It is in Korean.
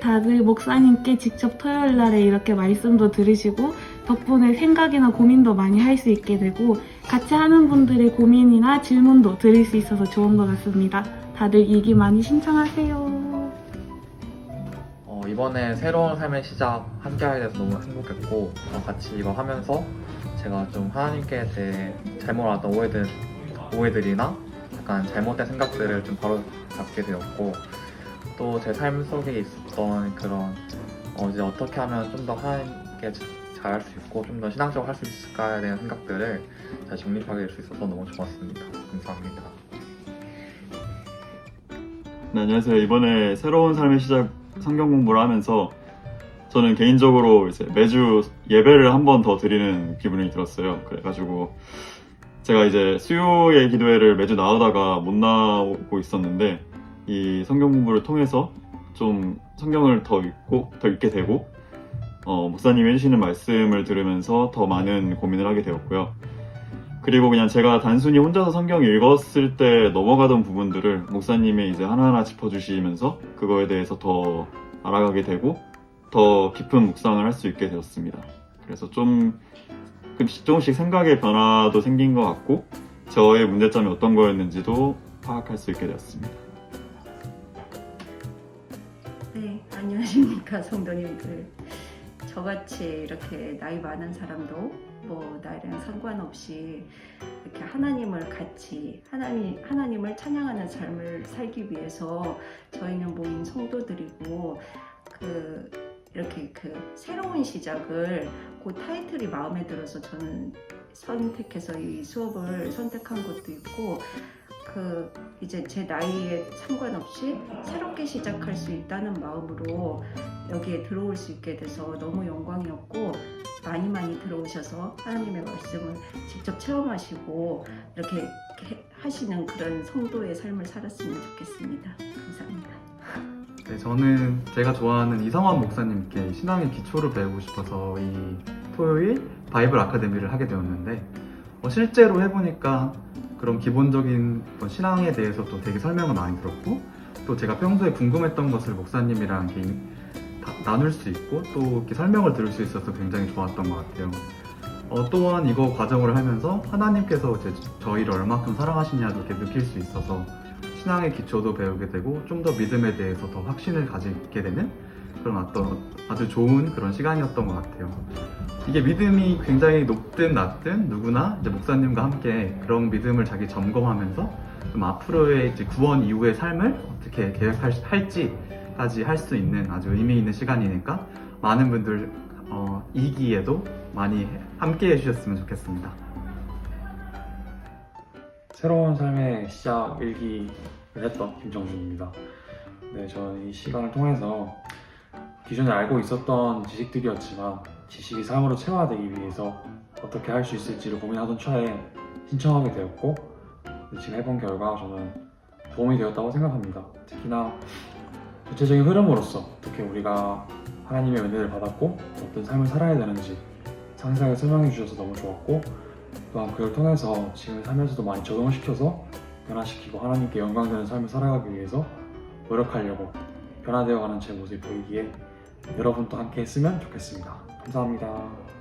다들 목사님께 직접 토요일 날에 이렇게 말씀도 들으시고 덕분에 생각이나 고민도 많이 할 수 있게 되고 같이 하는 분들의 고민이나 질문도 들을 수 있어서 좋은 것 같습니다. 다들 일기 많이 신청하세요. 어, 이번에 새로운 삶의 시작 함께 하게 돼서 너무 행복했고 어, 같이 이거 하면서 제가 좀 하나님께 대해 잘못 알았던 오해들, 오해들이나 약간 잘못된 생각들을 좀 바로 잡게 되었고 또 제 삶 속에 있었던 그런 어, 이제 어떻게 하면 좀 더 하나님께 잘할 수 있고 좀 더 신앙적으로 할 수 있을까에 대한 생각들을 잘 정립하게 될 수 있어서 너무 좋았습니다. 감사합니다. 네, 안녕하세요. 이번에 새로운 삶의 시작 성경 공부를 하면서 저는 개인적으로 이제 매주 예배를 한 번 더 드리는 기분이 들었어요. 그래가지고 제가 이제 수요의 기도회를 매주 나오다가 못 나오고 있었는데 이 성경 공부를 통해서 좀 성경을 더 읽고 더 읽게 되고 어, 목사님이 해주시는 말씀을 들으면서 더 많은 고민을 하게 되었고요. 그리고 그냥 제가 단순히 혼자서 성경 읽었을 때 넘어가던 부분들을 목사님이 이제 하나하나 짚어주시면서 그거에 대해서 더 알아가게 되고 더 깊은 묵상을 할 수 있게 되었습니다. 그래서 좀 조금씩 생각의 변화도 생긴 것 같고 저의 문제점이 어떤 거였는지도 파악할 수 있게 되었습니다. 네, 안녕하십니까 성도님들. 저같이 이렇게 나이 많은 사람도 뭐 나이랑 상관없이 이렇게 하나님을 같이 하나님 하나님을 찬양하는 삶을 살기 위해서 저희는 모인 성도들이고 그 이렇게 그 새로운 시작을 그 타이틀이 마음에 들어서 저는 선택해서 이 수업을 선택한 것도 있고 그 이제 제 나이에 상관없이 새롭게 시작할 수 있다는 마음으로 여기에 들어올 수 있게 돼서 너무 영광이었고 많이 많이 들어오셔서 하나님의 말씀을 직접 체험하시고 이렇게 해- 하시는 그런 성도의 삶을 살았으면 좋겠습니다. 감사합니다. 네, 저는 제가 좋아하는 이성환 목사님께 신앙의 기초를 배우고 싶어서 이 토요일 바이블 아카데미를 하게 되었는데 어, 실제로 해보니까 그런 기본적인 어떤 신앙에 대해서도 되게 설명을 많이 들었고 또 제가 평소에 궁금했던 것을 목사님이랑 이렇게 다- 나눌 수 있고 또 이렇게 설명을 들을 수 있어서 굉장히 좋았던 것 같아요. 어, 또한 이거 과정을 하면서 하나님께서 이제 저희를 얼마큼 사랑하시냐도 이렇게 느낄 수 있어서 신앙의 기초도 배우게 되고 좀 더 믿음에 대해서 더 확신을 가지게 되는 그런 어떤 아주 좋은 그런 시간이었던 것 같아요. 이게 믿음이 굉장히 높든 낮든 누구나 이제 목사님과 함께 그런 믿음을 자기 점검하면서 좀 앞으로의 이제 구원 이후의 삶을 어떻게 계획할지까지 할 수 있는 아주 의미 있는 시간이니까 많은 분들 어, 이기에도 많이 함께 해주셨으면 좋겠습니다. 새로운 삶의 시작 일기를 했던 김정준입니다. 네, 저는 이 시간을 통해서 기존에 알고 있었던 지식들이었지만 지식이 삶으로 체화되기 위해서 어떻게 할 수 있을지를 고민하던 차에 신청하게 되었고 네, 지금 해본 결과 저는 도움이 되었다고 생각합니다. 특히나 구체적인 흐름으로서 어떻게 우리가 하나님의 은혜를 받았고 어떤 삶을 살아야 되는지 상세하게 설명해 주셔서 너무 좋았고 또한 그걸 통해서 지금 살면서도 많이 적용시켜서 변화시키고 하나님께 영광되는 삶을 살아가기 위해서 노력하려고 변화되어가는 제 모습이 보이기에 여러분도 함께 했으면 좋겠습니다. 감사합니다.